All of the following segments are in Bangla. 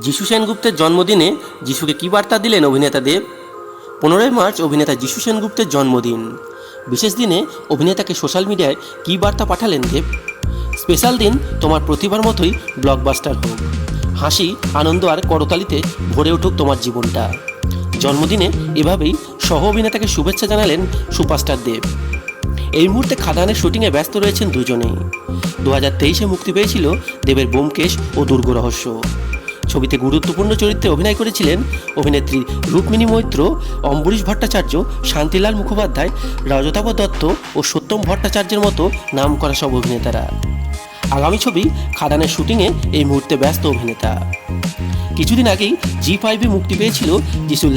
যিশু সেনগুপ্তের জন্মদিনে যিশুকে কী বার্তা দিলেন অভিনেতা দেব? পনেরোই মার্চ অভিনেতা যিশু সেনগুপ্তের জন্মদিন। বিশেষ দিনে অভিনেতাকে সোশ্যাল মিডিয়ায় কী বার্তা পাঠালেন দেব? স্পেশাল দিন তোমার প্রতিভার মতোই ব্লকবাস্টার হোক। হাসি, আনন্দ আর করতালিতে ভরে উঠুক তোমার জীবনটা। জন্মদিনে এভাবেই সহ অভিনেতাকে শুভেচ্ছা জানালেন সুপারস্টার দেব। এই মুহূর্তে খাদানের শুটিংয়ে ব্যস্ত রয়েছেন দুজনেই। দু হাজার তেইশে মুক্তি পেয়েছিল দেবের বোমকেশ ও দুর্গ রহস্য। ছবিতে গুরুত্বপূর্ণ চরিত্রে অভিনয় করেছিলেন অভিনেত্রী রুক্মিণী মৈত্র, অম্বরীশ ভট্টাচার্য, শান্তিলাল মুখোপাধ্যায়, রজতাভ দত্ত ও সত্যম ভট্টাচার্যের মতো নাম করা সব অভিনেতারা। আগামী ছবি খাদানের শুটিংয়ে এই মুহূর্তে ব্যস্ত অভিনেতা। কিছুদিন আগেই জি ফাইভে মুক্তি পেয়েছিল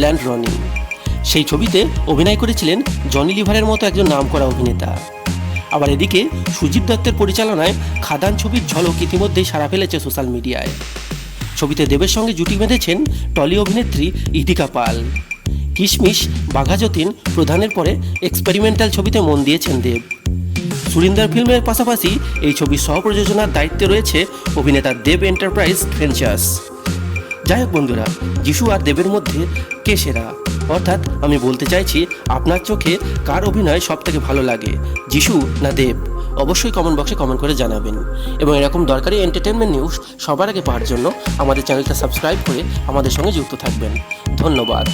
ল্যান্ড রনি। সেই ছবিতে অভিনয় করেছিলেন জনি লিভারের মতো একজন নামকরা অভিনেতা। আবার এদিকে সুজিত দত্তের পরিচালনায় খাদান ছবির ঝলক ইতিমধ্যেই সারা ফেলেছে সোশ্যাল মিডিয়ায়। ছবিতে দেবের সঙ্গে জুটি বেঁধেছেন টলি অভিনেত্রী ইদিকা পাল। কিশমিশ বাঘাযতীন প্রধানের পরে এক্সপেরিমেন্টাল ছবিতে মন দিয়েছেন দেব। সুরিন্দর ফিল্মের পাশাপাশি এই ছবির সহপ্রযোজনার দায়িত্বে রয়েছে অভিনেতা দেব এন্টারপ্রাইজ ভেঞ্চার্স যাই হোক বন্ধুরা, যিশু আর দেবের মধ্যে কে সেরা? অর্থাৎ আমি বলতে চাইছি, আপনার চোখে কার অভিনয় সব থেকে ভালো লাগে, যিশু না দেব? অবশ্যই কমেন্ট বক্সে কমেন্ট করে জানাবেন। এবং এরকম দরকারি এন্টারটেনমেন্ট নিউজ সবার আগে পাওয়ার জন্য আমাদের চ্যানেলটা সাবস্ক্রাইব করে আমাদের সঙ্গে যুক্ত থাকবেন। ধন্যবাদ।